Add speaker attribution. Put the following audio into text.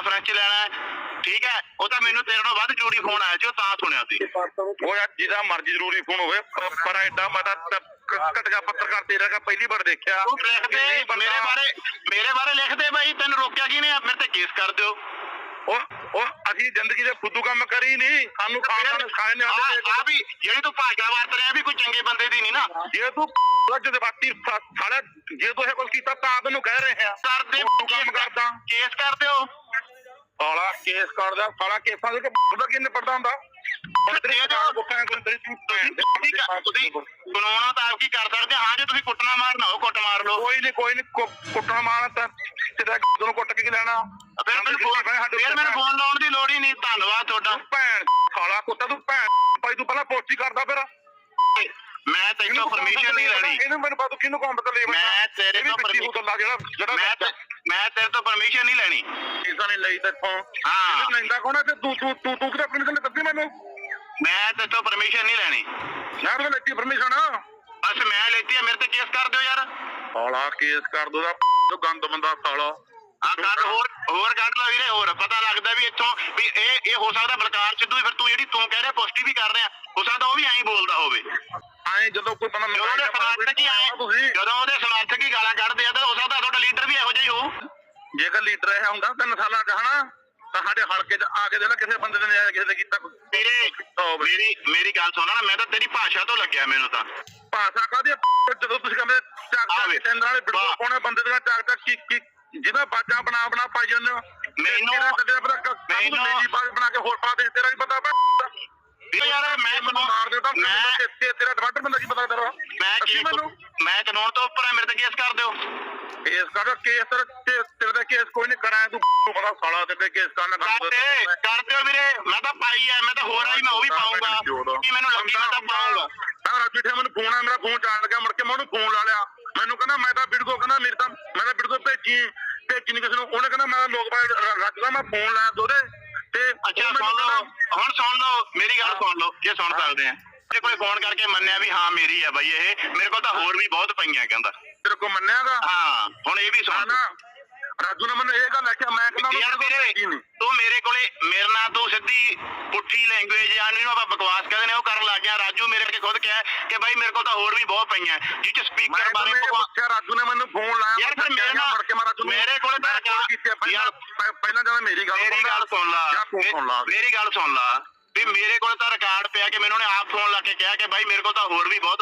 Speaker 1: Conference 'ਚ ਲੈਣਾ ਹੈ ਠੀਕ ਹੈ? ਉਹ ਤਾਂ ਮੈਨੂੰ ਤੇਰੇ ਨਾਲੋਂ ਵੱਧ ਜ਼ਰੂਰੀ ਫੋਨ ਆਇਆ ਸੀ ਉਹ ਤਾਂ ਸੁਣਿਆ ਸੀ।
Speaker 2: ਉਹ ਯਾਰ ਜਿਹਦਾ ਮਰਜ਼ੀ ਜ਼ਰੂਰੀ ਫੋਨ ਹੋਵੇ ਪਰ ਐਡਾ ਮੈਂ ਤਾਂ ਕਟਗਾ ਪੱਤਰਕਾਰ ਤੇਰਾ ਕਾ ਪਹਿਲੀ ਵਾਰ ਦੇਖਿਆ।
Speaker 1: ਤੂੰ ਲਿਖ
Speaker 2: ਕਿ
Speaker 1: ਦੇ
Speaker 2: ਨਹੀਂ ਬੰਦਾ-
Speaker 1: ਮੇਰੇ ਬਾਰੇ ਮੇਰੇ ਬਾਰੇ ਲਿਖ ਦੇ ਬਾਈ ਤੈਨੂੰ ਰੋਕਿਆ ਕਿਹਨੇ ਆ? ਮੇਰੇ ਤੇ ਕੇਸ ਕਰ ਦਿਓ।
Speaker 2: ਉਹ ਉਹ ਅਸੀਂ ਜ਼ਿੰਦਗੀ ਦੇ ਫੁੱਦੂ ਕੰਮ ਕਰੀ ਨਹੀਂ ਸਾਨੂੰ ਖਾਣ ਖਾਏ ਨੇ ਸਾਡੇ
Speaker 1: ਆ ਆ ਵੀ ਜਿਹੜੀ ਤੂੰ ਭਾਸ਼ਾ ਵਰਤ ਰਿਹਾ ਵੀ ਕੋਈ ਚੰਗੇ ਬੰਦੇ ਦੀ ਨਹੀਂ ਨਾ।
Speaker 2: ਜੇ ਤੂੰ ਜਜ਼ਬਾਤੀ ਸਾਲਾ ਜੇ ਤੂੰ ਇਹ ਕੁਝ ਕੀਤਾ ਤਾਂ ਤੈਨੂੰ ਕਹਿ ਰਹੇ। ਆ
Speaker 1: ਕਰ ਦੇ
Speaker 2: ਤੂੰ ਕੰਮ ਕਰਦਾ।
Speaker 1: ਕੇਸ ਕਰ ਦਿਓ।
Speaker 2: ਕੇਸ ਕਰਦਾ ਸਾਲਾ ਕੇਸਾਂ ਦੇ ਪਤਾ ਕਿੰਨੇ ਪੜਦਾ ਹੁੰਦਾ?
Speaker 1: ਕਰ- ਕਾਨੂੰਨਾਂ ਤਾਂ ਆਪ ਕੀ ਕਰ ਸਕਦੇ ਹਾਂ ਜੇ ਤੁਸੀਂ ਕੁੱਟਣਾ ਮਾਰਨਾ ਹੋ ਕੁੱਟ ਮਾਰ ਲਓ।
Speaker 2: ਕੋਈ ਨਹੀਂ ਕੋਈ ਨਹੀਂ ਕੁੱਟਣਾ ਮਾਰਨਾ ਤਾਂ ਤੇਰਾ ਨੂੰ ਕੁੱਟ ਕੇ ਕੀ ਲੈਣਾ?
Speaker 1: ਫਿਰ ਮੈਨੂੰ ਫੋਨ ਲਾਉਣ ਦੀ ਲੋੜ ਹੀ ਨਹੀਂ। ਧੰਨਵਾਦ ਤੁਹਾਡਾ।
Speaker 2: ਭੈਣ ਸਾਲਾ ਕੁੱਤਾ ਤੂੰ ਭੈਣ। ਭਾਈ ਤੂੰ ਪਹਿਲਾਂ ਪੋਸਟੀ ਕਰਦਾ ਫਿਰ।
Speaker 1: ਮੈਂ ਤੈਨੂੰ ਪਰਮਿਸ਼ਨ ਨਹੀਂ ਲੈਣੀ।
Speaker 2: ਇਹਨੂੰ ਮੈਨੂੰ ਪਤਾ ਕਿਹਨੂੰ ਕੰਮ ਤੇ ਲੈ
Speaker 1: ਮੈਂ ਤੇਰੇ ਤੋਂ
Speaker 2: permission- ਜਿਹੜਾ ਜਿਹੜਾ
Speaker 1: ਮੈਂ ਮੈਂ ਤੇਰੇ ਤੋਂ ਪਰਮਿਸ਼ਨ ਨਹੀਂ ਲੈਣੀ।
Speaker 2: ਇਦਾਂ ਨਹੀਂ ਲਈ ਤੇਥੋਂ।
Speaker 1: ਹਾਂ।
Speaker 2: ਲੈਂਦਾ ਕੋਣ ਤੇ ਤੂੰ ਤੂੰ ਤੂੰ ਤੂੰ ਆਪਣੀ ਗੱਲ ਦਿੱਤੀ ਮੈਨੂੰ?
Speaker 1: ਮੈਂ ਤੇਰੇ ਤੋਂ ਪਰਮਿਸ਼ਨ ਨਹੀਂ ਲੈਣੀ।
Speaker 2: ਮੈਂ ਤਾਂ ਲੈਤੀ ਪਰਮਿਸ਼ਨ
Speaker 1: ਬਸ ਮੈਂ ਲੈਤੀ ਹੈ ਮੇਰੇ ਤੇ ਕੇਸ ਕਰ ਦਿਓ ਯਾਰ।
Speaker 2: ਸਾਲਾ ਕੇਸ ਕਰ ਦੋ ਦਾ ਜੋ ਗੰਦ ਬੰਦਾ ਸਾਲਾ।
Speaker 1: ਆ ਕੱਢ ਹੋਰ ਹੋਰ ਕੱਢ ਲਾ ਵੀਰੇ ਹੋਰ। ਪਤਾ ਲੱਗਦਾ ਵੀ ਇੱਥੋਂ ਵੀ ਇਹ ਇਹ ਹੋ ਸਕਦਾ ਬਲਕਾਰ ਸਿੱਧੂ ਫਿਰ ਤੂੰ ਜਿਹੜੀ ਤੂੰ ਕਹਿ ਰਿਹਾ ਪੁਸ਼ਟੀ ਵੀ ਕਰ ਰਿਹਾ। ਹੋ ਸਕਦਾ ਉਹ ਵੀ ਐਂ ਬੋਲਦਾ ਹੋਵੇ।
Speaker 2: ਐ ਜਦੋਂ ਕੋਈ ਬੰਦਾ
Speaker 1: ਜਦੋਂ ਉਹਦੇ ਸਮਰਥਕ ਹੀ ਆਏ
Speaker 2: ਤੁਸੀਂ
Speaker 1: ਜਦੋਂ ਉਹਦੇ ਸਮਰਥਕ ਹੀ ਗਾਲਾਂ ਕੱਢਦੇ ਆ ਤਾਂ ਹੋ ਸਕਦਾ ਤੁਹਾਡਾ ਲੀਡਰ ਵੀ ਇਹੋ ਜਿਹਾ ਹੀ ਹੋਊ
Speaker 2: ਇਹ ਹੁੰਦਾ ਤਿੰਨ ਸਾਲਾਂ ਚ ਹਨਾ? ਤਾਂ ਸਾਡੇ ਹਲਕੇ ਚ ਆ ਕੇ ਦੇ ਕਿਸੇ ਬੰਦੇ ਨੇ ਨਜਾਇਜ਼ ਕਿਸੇ ਨੇ ਕੀਤਾ
Speaker 1: ਵੀਰੇ ਮੇਰੀ ਮੇਰੀ ਗੱਲ ਸੁਣਾ ਨਾ ਮੈਂ ਤਾਂ ਤੇਰੀ ਭਾਸ਼ਾ ਤੋਂ ਲੱਗਿਆ ਮੈਨੂੰ ਤਾਂ।
Speaker 2: ਭਾਸ਼ਾ ਕਾਦੀ ਜਦੋਂ ਤੁਸੀਂ ਕਹਿੰਦੇ ਚੱਕ
Speaker 1: ਆ
Speaker 2: ਚੱਕ
Speaker 1: ਵੇ।
Speaker 2: ਟੈਂਡਰ ਵਾਲੇ ਬਿਲਕੁਲ
Speaker 1: ਵਾਹ।
Speaker 2: ਕੋਣੇ ਬੰਦੇ ਦੇ ਨਾਲ ਚੱਕ ਚੱਕ ਕੀ ਕੀ ਜਿਹਦਾ ਬਾਜਾ ਬਣਾ ਬਣਾ ਪਾਈ ਜਾਂਦੇ ਹੋ।
Speaker 1: ਮੈਨੂੰ-
Speaker 2: ਕਦੇ ਪਤਾ
Speaker 1: ਮੈਨੂੰ-
Speaker 2: ਮੈਨੂੰ ਮੇਰੀ ਬਾਜ ਬਣਾ ਕੇ ਹੋਰ ਪਾ ਦੇ ਤੇਰਾ ਵੀ ਪਤਾ
Speaker 1: ਵੀਰੇ ਯਾਰ ਮੈਂ
Speaker 2: ਮੈਨੂੰ ਮਾਰ ਦੇ ਤਾਂ
Speaker 1: ਮੈਂ
Speaker 2: ਤੇਰਾ ਡਿਵਾਈਡਰ ਬੰਦਾ ਕੀ ਪਤਾ ਤੇਰਾ?
Speaker 1: ਮੈਂ
Speaker 2: ਅਸੀਂ
Speaker 1: ਕੀ
Speaker 2: ਮੈਨੂੰ
Speaker 1: ਮੈਂ ਕਾਨੂੰਨ ਤੋਂ ਉੱਪਰ ਆ ਮੇਰੇ ਤੇ ਕੇਸ ਕਰ ਦਿਓ।
Speaker 2: ਕੇਸ ਕਰ ਕੇਸ ਤੇਰਾ ਤੇ- ਤੇਰੇ ਦਾ ਕੇਸ ਕੋਈ ਨਹੀਂ ਕਰਾਇਆ ਤੂੰ ਬੜਾ ਸਾਲਾ ਤੇ ਕੇਸ ਕਰਨਾ
Speaker 1: ਕਰ ਦੇ ਕਰ ਦਿਓ ਵੀਰੇ ਮੈਂ ਤਾਂ ਪਾਈ ਐ ਮੈਂ ਤਾਂ ਹੋਰ ਆਈ ਮੈਂ ਉਹ ਵੀ ਪਾਉਂਗਾ ਕਿ ਮੈਨੂੰ ਲੱਗੀ ਮੈਂ ਤਾਂ ਪਾਉਂਗਾ
Speaker 2: ਮੈਂ ਰਾਜੂ ਠੇ ਮੈਨੂੰ ਫੋਨ ਆ ਮੇਰਾ ਫੋਨ ਚਾਣ ਲੱਗਿਆ ਮੁੜ ਕੇ ਮੈਂ ਉਹਨੂੰ ਫੋਨ ਲਾ ਲਿਆ। ਮੈਨੂੰ ਕਹਿੰਦਾ ਮੈਂ ਤਾਂ ਬਿੜਗੋ ਕਹਿੰਦਾ ਮੇਰੇ ਤਾਂ ਮੈਂ ਤਾਂ ਬਿੜਗੋ ਭੇਜੀ ਭੇਜੀ ਨਹੀਂ ਕਿਸੇ ਨੂੰ। ਉਹਨੇ ਕਹਿੰਦਾ ਮੈਂ ਲੋਕ ਬਾਈ ਰਾਜੂ ਦਾ ਮੈਂ ਫੋਨ ਲਾਇਆ ਦੋਦੇ ਤੇ
Speaker 1: ਅੱਛਾ ਸੁਣ ਲਓ ਹੁਣ ਸੁਣ ਲਓ ਮੇਰੀ ਗੱਲ ਸੁਣ ਲਓ ਜੇ ਸੁਣ ਸਕਦੇ ਆ। ਤੇ ਕੋਈ ਫੋਨ ਕਰਕੇ ਮੰਨਿਆ ਵੀ ਹਾਂ ਮੇਰੀ ਆ ਬਾਈ ਇਹ। ਮੇਰੇ ਕੋਲ ਤਾਂ ਹੋਰ ਵੀ ਬਹੁਤ ਪਈਆਂ ਕਹਿੰਦਾ।
Speaker 2: ਤੇਰੇ ਕੋ ਮੰਨਿਆਗਾ
Speaker 1: ਹਾਂ। ਹੁਣ ਇਹ ਵੀ ਸੁਣ।
Speaker 2: ਨਾ ਰਾਜੂ ਨੇ ਮੈਨੂੰ ਇਹ ਗੱਲ ਆਖਿਆ ਮੈਂ ਕਹਿੰਦਾ
Speaker 1: ਯਾਰ ਵੀਰੇ
Speaker 2: ਨਹੀਂ।
Speaker 1: ਤੂੰ ਮੇਰੇ ਕੋਲੇ ਮੇਰੇ ਨਾਲ ਤੂੰ ਸਿੱਧੀ ਪੁੱਠੀ ਲੈਂਗੁਏਜ ਜਾਂ ਇਹਨੂੰ ਆਪਾਂ ਬਕਵਾਸ ਕਹਿੰਦੇ ਨੇ ਉਹ ਕਰਨ ਲੱਗ ਗਿਆ। ਰਾਜੂ ਮੇਰੇ ਕੇ ਖੁਦ ਕਿਹਾ ਕਿ ਬਾਈ ਮੇਰੇ ਕੋਲ ਤਾਂ ਹੋਰ ਵੀ ਬਹੁਤ ਪਈਆਂ। ਜਿਹ ਚ ਸਪੀਕਰ ਬਾਰੇ
Speaker 2: ਪੁੱਛਿਆ ਰਾਜੂ ਨੇ ਮੈਨੂੰ ਫੋਨ ਲਾਇਆ
Speaker 1: ਯਾਰ ਫਿਰ ਮੇਰੇ ਨਾਲ-
Speaker 2: ਮੁੜ ਕੇ ਮੈਂ ਰਾਜੂ ਨੂੰ
Speaker 1: ਮੇਰੇ ਕੋਲੇ ਤਾਂ
Speaker 2: call ਕੀਤੀ ਆ, ਪਹਿਲਾਂ ਪਹਿਲਾਂ ਜਦੋਂ ਮੇਰੀ ਗੱਲ
Speaker 1: ਮੇਰੀ ਗੱਲ
Speaker 2: ਸੁਣ ਲਾ।
Speaker 1: ਮੇਰੀ ਗੱਲ ਸੁਣ ਲਾ। ਵੀ ਮੇਰੇ ਕੋਲ ਤਾਂ ਰਿਕਾਰਡ ਪਿਆ ਕਿ ਮੈਨੂੰ ਉਹਨੇ ਆਪ ਫੋਨ ਲਾ ਕੇ ਕਿਹਾ ਕਿ ਬਾਈ ਮੇਰੇ ਕੋਲ ਤਾਂ ਹੋਰ ਵੀ ਬਹੁਤ